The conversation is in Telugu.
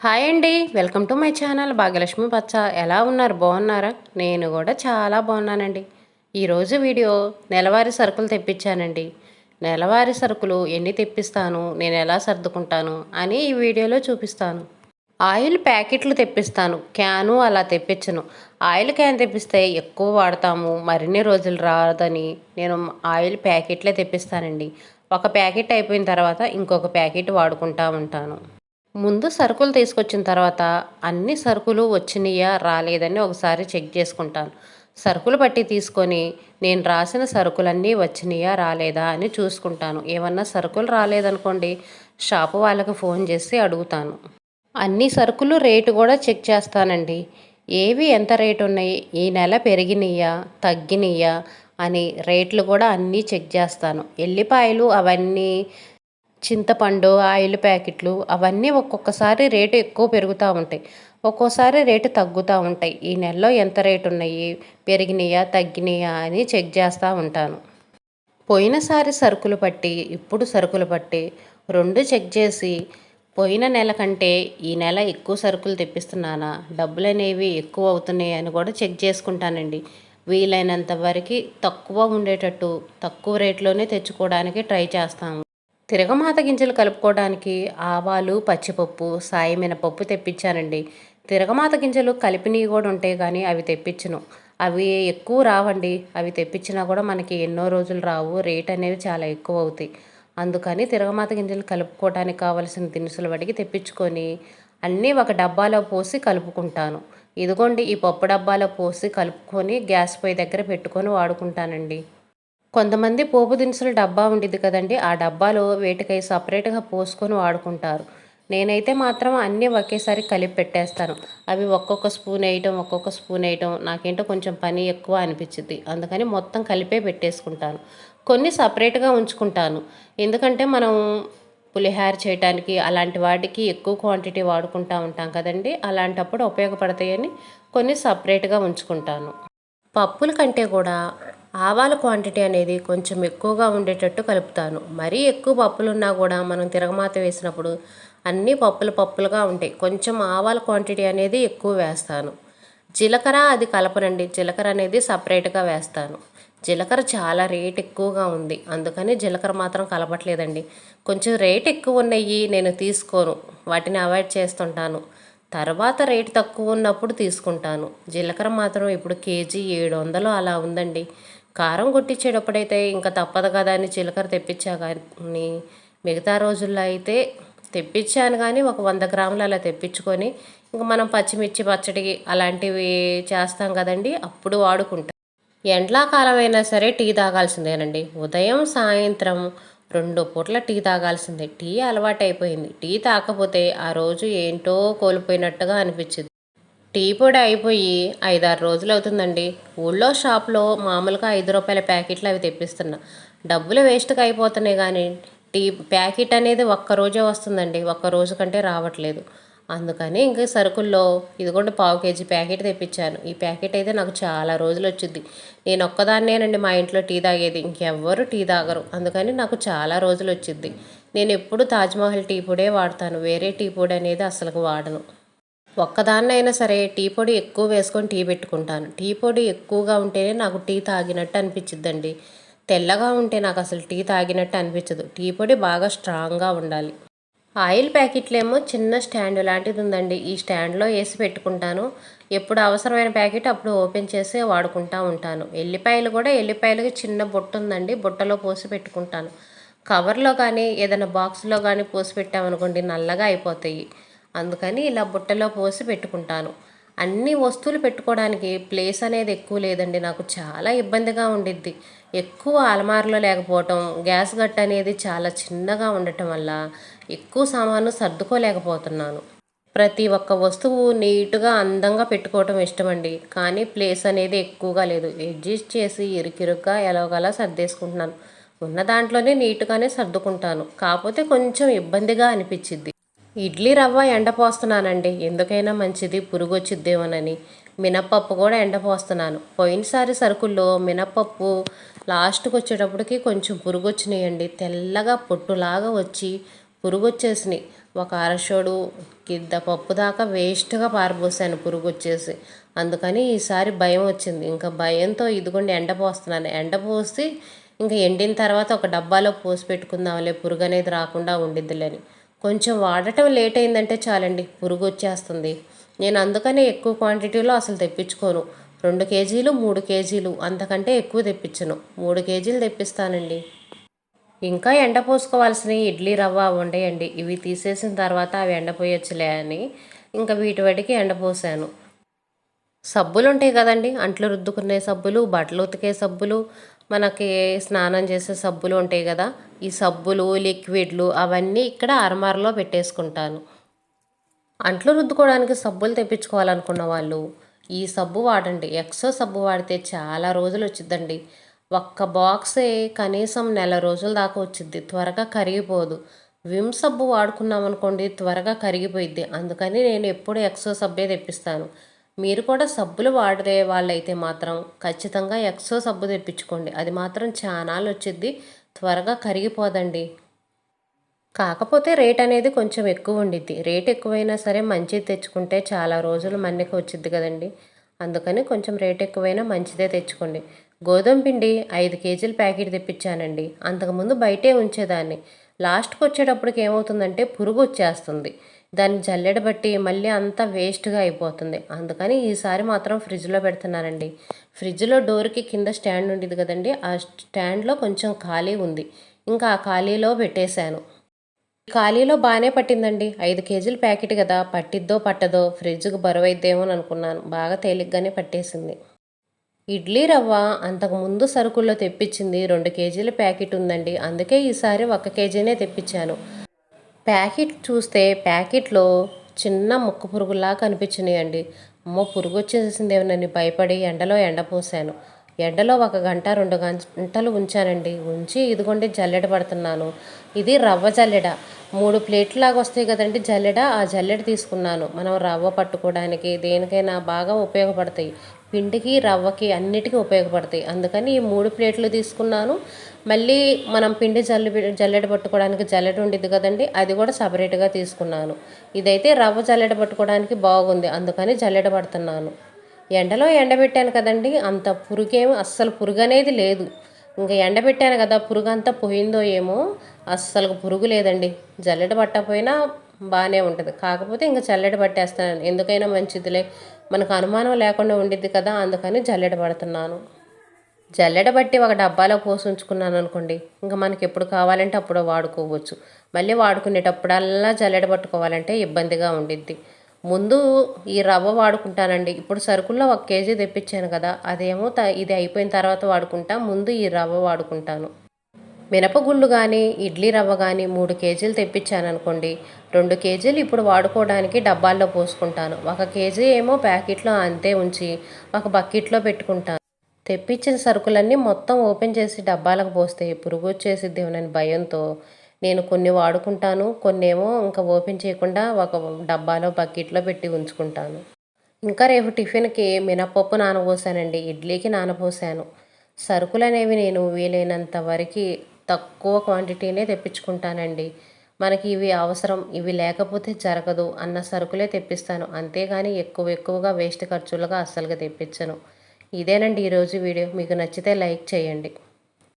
హాయ్ అండి. Welcome to my channel Bhagyalakshmi పచ్చ ఎలా ఉన్నారు? బాగున్నారా? నేను కూడా చాలా బాగున్నానండి. ఈరోజు వీడియో నెలవారీ సరుకులు తెప్పించానండి. నెలవారీ సరుకులు ఎన్ని తెప్పిస్తాను? నేను ఎలా సర్దుకుంటాను? అని ఈ వీడియోలో చూపిస్తాను. ఆయిల్ ప్యాకెట్లు తెప్పిస్తాను. క్యాను అలా తెప్పించను. ఆయిల్ క్యాన్ తెప్పిస్తే ఎక్కువ వాడతాము. మరిన్ని రోజులు రాదని నేను ఆయిల్ ప్యాకెట్లే తెప్పిస్తానండి. ఒక ప్యాకెట్ అయిపోయిన తర్వాత ఇంకొక ప్యాకెట్ వాడుకుంటా ఉంటాను. ముందు సరుకులు తీసుకొచ్చిన తర్వాత అన్ని సరుకులు వచ్చినాయా రాలేదని ఒకసారి చెక్ చేసుకుంటాను. సరుకులు పట్టి తీసుకొని నేను రాసిన సరుకులన్నీ వచ్చినాయా రాలేదా అని చూసుకుంటాను. ఏమన్నా సరుకులు రాలేదనుకోండి షాపు వాళ్ళకి ఫోన్ చేసి అడుగుతాను. అన్ని సరుకులు రేటు కూడా చెక్ చేస్తానండి. ఏవి ఎంత రేటు ఉన్నాయి ఈ నెల పెరిగినాయా తగ్గినాయా అని రేట్లు కూడా అన్నీ చెక్ చేస్తాను. ఎల్లిపాయలు అవన్నీ చింతపండు ఆయిల్ ప్యాకెట్లు అవన్నీ ఒక్కొక్కసారి రేటు ఎక్కువ పెరుగుతూ ఉంటాయి. ఒక్కోసారి రేటు తగ్గుతూ ఉంటాయి. ఈ నెలలో ఎంత రేటు ఉన్నాయి? పెరిగినాయా? తగ్గినాయా? అని చెక్ చేస్తూ ఉంటాను. పోయినసారి సరుకులు పట్టి ఇప్పుడు సరుకులు పట్టి రెండు చెక్ చేసి పోయిన నెల కంటే ఈ నెల ఎక్కువ సరుకులు తెప్పిస్తున్నానా? డబ్బులు అనేవి ఎక్కువ అవుతున్నాయి అని కూడా చెక్ చేసుకుంటానండి. వీలైనంత వరకు తక్కువ ఉండేటట్టు తక్కువ రేట్లోనే తెచ్చుకోవడానికి ట్రై చేస్తాము. తిరగమాత గింజలు కలుపుకోవడానికి ఆవాలు పచ్చిపప్పు సాయి మినపప్పు తెప్పించానండి. తిరగమాత గింజలు కలిపినవి కూడా ఉంటాయి కానీ అవి తెప్పించను. అవి ఎక్కువ రావండి. అవి తెప్పించినా కూడా మనకి ఎన్నో రోజులు రావు. రేట్ అనేవి చాలా ఎక్కువ అవుతాయి అందుకని తిరగమాత గింజలు కలుపుకోవడానికి కావలసిన దినుసులు వాటికి తెప్పించుకొని అన్నీ ఒక డబ్బాలో పోసి కలుపుకుంటాను. ఇదిగోండి ఈ పప్పు డబ్బాలో పోసి కలుపుకొని గ్యాస్ పొయ్యి దగ్గర పెట్టుకొని వాడుకుంటానండి. కొంతమంది పోపు దినుసుల డబ్బా ఉండేది కదండి ఆ డబ్బాలో వేటికై సపరేట్గా పోసుకొని వాడుకుంటారు. నేనైతే మాత్రం అన్నీ ఒకేసారి కలిపి పెట్టేస్తాను. అవి ఒక్కొక్క స్పూన్ వేయటం ఒక్కొక్క స్పూన్ వేయటం నాకేంటో కొంచెం పని ఎక్కువ అనిపించింది అందుకని మొత్తం కలిపే పెట్టేసుకుంటాను. కొన్ని సపరేట్గా ఉంచుకుంటాను. ఎందుకంటే మనం పులిహార చేయడానికి అలాంటి వాటికి ఎక్కువ క్వాంటిటీ వాడుకుంటూ ఉంటాం కదండి అలాంటప్పుడు ఉపయోగపడతాయని కొన్ని సపరేట్గా ఉంచుకుంటాను. పప్పుల కంటే కూడా ఆవాల క్వాంటిటీ అనేది కొంచెం ఎక్కువగా ఉండేటట్టు కలుపుతాను. మరీ ఎక్కువ పప్పులున్నా కూడా మనం తిరగమాత వేసినప్పుడు అన్నీ పప్పులు పప్పులుగా ఉంటాయి. కొంచెం ఆవాల క్వాంటిటీ అనేది ఎక్కువ వేస్తాను. జీలకర్ర అది కలపనండి. జీలకర్ర అనేది సపరేట్గా వేస్తాను. జీలకర్ర చాలా రేట్ ఎక్కువగా ఉంది. అందుకని జీలకర్ర మాత్రం కలపట్లేదండి. కొంచెం రేట్ ఎక్కువ ఉన్నాయి నేను తీసుకోను. వాటిని అవాయిడ్ చేస్తుంటాను. తర్వాత రేటు తక్కువ ఉన్నప్పుడు తీసుకుంటాను. జీలకర్ర మాత్రం ఇప్పుడు కేజీ ఏడు వందలు అలా ఉందండి. కారం కొట్టించేటప్పుడైతే ఇంకా తప్పదు కదా అని జీలకర్ర తెప్పించా కానీ మిగతా రోజుల్లో అయితే తెప్పించాను కానీ ఒక వంద గ్రాములు అలా తెప్పించుకొని ఇంకా మనం పచ్చిమిర్చి పచ్చడి అలాంటివి చేస్తాం కదండి అప్పుడు వాడుకుంటాం. ఎండాకాలం అయినా సరే టీ తాగాల్సిందేనండి. ఉదయం సాయంత్రం రెండు పూట్ల టీ తాగాల్సిందే. టీ అలవాటు అయిపోయింది టీ తాకపోతే ఆ రోజు ఏంటో కోల్పోయినట్టుగా అనిపించింది టీ పొడి అయిపోయి ఐదారు రోజులు అవుతుందండి. ఊళ్ళో షాప్లో మామూలుగా ఐదు రూపాయల ప్యాకెట్లు అవి తెప్పిస్తున్నా. డబ్బులు వేస్ట్గా అయిపోతున్నాయి కానీ టీ ప్యాకెట్ అనేది ఒక్క రోజే వస్తుందండి. ఒక్క రోజు కంటే రావట్లేదు. అందుకని ఇంకా సరుకుల్లో ఇదిగోండి పావు కేజీ ప్యాకెట్ తెప్పించాను. ఈ ప్యాకెట్ అయితే నాకు చాలా రోజులు వచ్చింది. నేను ఒక్కదాన్నేనండి మా ఇంట్లో టీ తాగేది. ఇంకెవ్వరు టీ తాగరు. అందుకని నాకు చాలా రోజులు వచ్చింది. నేను ఎప్పుడు తాజ్మహల్ టీ పొడే వాడతాను. వేరే టీ పొడి అనేది అసలు వాడను. ఒక్కదాన్నైనా సరే టీ పొడి ఎక్కువ వేసుకొని టీ పెట్టుకుంటాను. టీ పొడి ఎక్కువగా ఉంటేనే నాకు టీ తాగినట్టు అనిపించిద్దండి. తెల్లగా ఉంటే నాకు అసలు టీ తాగినట్టు అనిపించదు. టీ పొడి బాగా స్ట్రాంగ్గా ఉండాలి. ఆయిల్ ప్యాకెట్లేమో చిన్న స్టాండ్ లాంటిది ఉందండి. ఈ స్టాండ్లో వేసి పెట్టుకుంటాను. ఎప్పుడు అవసరమైన ప్యాకెట్ అప్పుడు ఓపెన్ చేసి వాడుకుంటూ ఉంటాను. ఎల్లిపాయలు కూడా ఎల్లిపాయలకి చిన్న బుట్ట ఉందండి. బుట్టలో పోసి పెట్టుకుంటాను. కవర్లో కానీ ఏదైనా బాక్స్లో కానీ పోసి పెట్టామనుకోండి నల్లగా అయిపోతాయి. అందుకని ఇలా బుట్టలో పోసి పెట్టుకుంటాను. అన్ని వస్తువులు పెట్టుకోవడానికి ప్లేస్ అనేది ఎక్కువ లేదండి. నాకు చాలా ఇబ్బందిగా ఉండిద్ది. ఎక్కువ అలమారులో లేకపోవటం గ్యాస్ గట్ట అనేది చాలా చిన్నగా ఉండటం వల్ల ఎక్కువ సామాను సర్దుకోలేకపోతున్నాను. ప్రతి ఒక్క వస్తువు నీట్గా అందంగా పెట్టుకోవటం ఇష్టమండి. కానీ ప్లేస్ అనేది ఎక్కువగా లేదు. అడ్జస్ట్ చేసి ఇరుకిరుగ్గా ఎలాగలా సర్దేసుకుంటున్నాను. ఉన్న దాంట్లోనే నీట్గానే సర్దుకుంటాను. కాకపోతే కొంచెం ఇబ్బందిగా అనిపించింది ఇడ్లీ రవ్వ ఎండపోస్తున్నానండి. ఎందుకైనా మంచిది పురుగు వచ్చిద్దేమోనని మినప్పప్పు కూడా ఎండపోస్తున్నాను. పోయినసారి సరుకుల్లో మినప్పప్పు లాస్ట్కి వచ్చేటప్పటికి కొంచెం పురుగు వచ్చినాయండి తెల్లగా పొట్టులాగా వచ్చి పురుగు వచ్చేసినాయి ఒక అరషోడు గిద్ద పప్పు దాకా వేస్ట్గా పారబోసాను పురుగు వచ్చేసి అందుకని ఈసారి భయం వచ్చింది. ఇంకా భయంతో ఇదిగోండి ఎండ పోస్తున్నాను ఎండ పోసి ఇంకా ఎండిన తర్వాత ఒక డబ్బాలో పోసి పెట్టుకుందాంలే పురుగు అనేది రాకుండా ఉండిద్దిలేని. కొంచెం వాడటం లేట్ అయిందంటే చాలండి పురుగు వచ్చేస్తుంది. నేను అందుకనే ఎక్కువ క్వాంటిటీలో అసలు తెప్పించుకోను. రెండు కేజీలు మూడు కేజీలు అంతకంటే ఎక్కువ తెప్పించను. మూడు కేజీలు తెప్పిస్తానండి. ఇంకా ఎండ పోసుకోవాల్సినవి ఇడ్లీ రవ్వ ఉండేయండి ఇవి తీసేసిన తర్వాత అవి ఎండపోయొచ్చులే అని ఇంకా వీటి వాటికి ఎండపోసాను సబ్బులు ఉంటాయి కదండి అంట్లు రుద్దుకునే సబ్బులు బట్టలు ఉతికే సబ్బులు మనకి స్నానం చేసే సబ్బులు ఉంటాయి కదా ఈ సబ్బులు లిక్విడ్లు అవన్నీ ఇక్కడ అరమారలో పెట్టేసుకుంటాను. అంట్లు రుద్దుకోవడానికి సబ్బులు తెప్పించుకోవాలనుకున్న వాళ్ళు ఈ సబ్బు వాడండి. ఎక్సో సబ్బు వాడితే చాలా రోజులు వచ్చిందండి ఒక్క బాక్సే కనీసం నెల రోజుల దాకా వచ్చింది త్వరగా కరిగిపోదు. విమ్ సబ్బు వాడుకున్నాం అనుకోండి త్వరగా కరిగిపోయిద్ది. అందుకని నేను ఎప్పుడు ఎక్సో సబ్బే తెప్పిస్తాను. మీరు కూడా సబ్బులు వాడే వాళ్ళైతే మాత్రం ఖచ్చితంగా ఎక్సో సబ్బు తెప్పించుకోండి. అది మాత్రం చాలా వచ్చింది త్వరగా కరిగిపోదండి. కాకపోతే రేట్ అనేది కొంచెం ఎక్కువ ఉండిద్ది. రేట్ ఎక్కువైనా సరే మంచిది తెచ్చుకుంటే చాలా రోజులు మన్నిక వచ్చింది కదండి. అందుకని కొంచెం రేట్ ఎక్కువైనా మంచిదే తెచ్చుకోండి. గోధుమ పిండి ఐదు కేజీల ప్యాకెట్ తెప్పించానండి. అంతకుముందు బయటే ఉంచేదాన్ని. లాస్ట్కి వచ్చేటప్పటికి ఏమవుతుందంటే పురుగు వచ్చేస్తుంది. దాన్ని జల్లెడబట్టి మళ్ళీ అంతా వేస్ట్గా అయిపోతుంది. అందుకని ఈసారి మాత్రం ఫ్రిడ్జ్లో పెడుతున్నానండి. ఫ్రిడ్జ్లో డోర్కి కింద స్టాండ్ ఉండేది కదండి. ఆ స్టాండ్లో కొంచెం ఖాళీ ఉంది. ఇంకా ఆ ఖాళీలో పెట్టేశాను. ఖాళీలో బాగానే పట్టిందండి. ఐదు కేజీల ప్యాకెట్ కదా. పట్టిద్దో పట్టదో ఫ్రిడ్జ్కి బరువు అయిద్దేమో అని అనుకున్నాను. బాగా తేలిగ్గానే పట్టేసింది. ఇడ్లీ రవ్వ అంతకుముందు సరుకుల్లో తెప్పించింది. రెండు కేజీల ప్యాకెట్ ఉందండి. అందుకే ఈసారి ఒక కేజీనే తెప్పించాను. ప్యాకెట్ చూస్తే ప్యాకెట్లో చిన్న ముక్క పురుగులా కనిపించినాయండి. అమ్మో పురుగు వచ్చేసింది నన్ను భయపడి ఎండలో ఎండపోసాను ఎండలో ఒక గంట రెండు గంటలు ఉంచానండి. ఉంచి ఇదిగోండి జల్లెడ పడుతున్నాను. ఇది రవ్వ జల్లెడ. మూడు ప్లేట్లాగా వస్తాయి కదండి జల్లెడ. ఆ జల్లెడ తీసుకున్నాను. మనం రవ్వ పట్టుకోవడానికి దేనికైనా బాగా ఉపయోగపడతాయి. పిండికి రవ్వకి అన్నిటికీ ఉపయోగపడతాయి. అందుకని ఈ మూడు ప్లేట్లు తీసుకున్నాను. మళ్ళీ మనం పిండి జల్లి జల్లెడ పట్టుకోవడానికి జల్లెడ ఉండేది కదండి అది కూడా సపరేట్గా తీసుకున్నాను. ఇదైతే రవ్వ జల్లెడ పట్టుకోవడానికి బాగుంది అందుకని జల్లెడ పడుతున్నాను. ఎండలో ఎండబెట్టాను కదండి అంత పురుగేమో అస్సలు పురుగు అనేది లేదు. ఇంకా ఎండబెట్టాను కదా పురుగు అంతా పోయిందో ఏమో అస్సలు పురుగు లేదండి. జల్లెడ పట్టకపోయినా బాగానే ఉంటుంది. కాకపోతే ఇంకా జల్లెడ పట్టేస్తాను ఎందుకైనా మంచిదిలే. మనకు అనుమానం లేకుండా ఉండిద్ది కదా అందుకని జల్లెడ పడుతున్నాను. జల్లెడ బట్టి ఒక డబ్బాలో పోసి ఉంచుకున్నాను అనుకోండి ఇంకా మనకి ఎప్పుడు కావాలంటే అప్పుడు వాడుకోవచ్చు. మళ్ళీ వాడుకునేటప్పుడల్లా జల్లెడ పట్టుకోవాలంటే ఇబ్బందిగా ఉండిద్ది. ముందు ఈ రవ్వ వాడుకుంటానండి. ఇప్పుడు సరుకుల్లో ఒక కేజీ తెప్పించాను కదా అదేమో త ఇది అయిపోయిన తర్వాత వాడుకుంటా ముందు ఈ రవ్వ వాడుకుంటాను. మినపగుళ్ళు కానీ ఇడ్లీ రవ్వ కానీ మూడు కేజీలు తెప్పించాను అనుకోండి రెండు కేజీలు ఇప్పుడు వాడుకోవడానికి డబ్బాల్లో పోసుకుంటాను. ఒక కేజీ ఏమో ప్యాకెట్లో అంతే ఉంచి ఒక బకెట్లో పెట్టుకుంటాను. తెప్పించిన సరుకులన్నీ మొత్తం ఓపెన్ చేసి డబ్బాలకు పోస్తే పురుగు వచ్చేసిద్దేమోనని భయంతో. నేను కొన్ని వాడుకుంటాను కొన్ని ఏమో ఇంకా ఓపెన్ చేయకుండా ఒక డబ్బాలో బకెట్లో పెట్టి ఉంచుకుంటాను. ఇంకా రేపు టిఫిన్కి మినపప్పు నానబోసానండి. ఇడ్లీకి నానబోసాను. సరుకులు అనేవి నేను వీలైనంత వరకు తక్కువ క్వాంటిటీనే తెప్పించుకుంటానండి. మనకి ఇవి అవసరం ఇవి లేకపోతే జరగదు అన్న సరుకులే తెప్పిస్తాను. అంతేగాని ఎక్కువ ఎక్కువగా వేస్ట్ ఖర్చులుగా అస్సలుగా తెప్పించను. ఇదేనండి ఈరోజు వీడియో. మీకు నచ్చితే లైక్ చేయండి.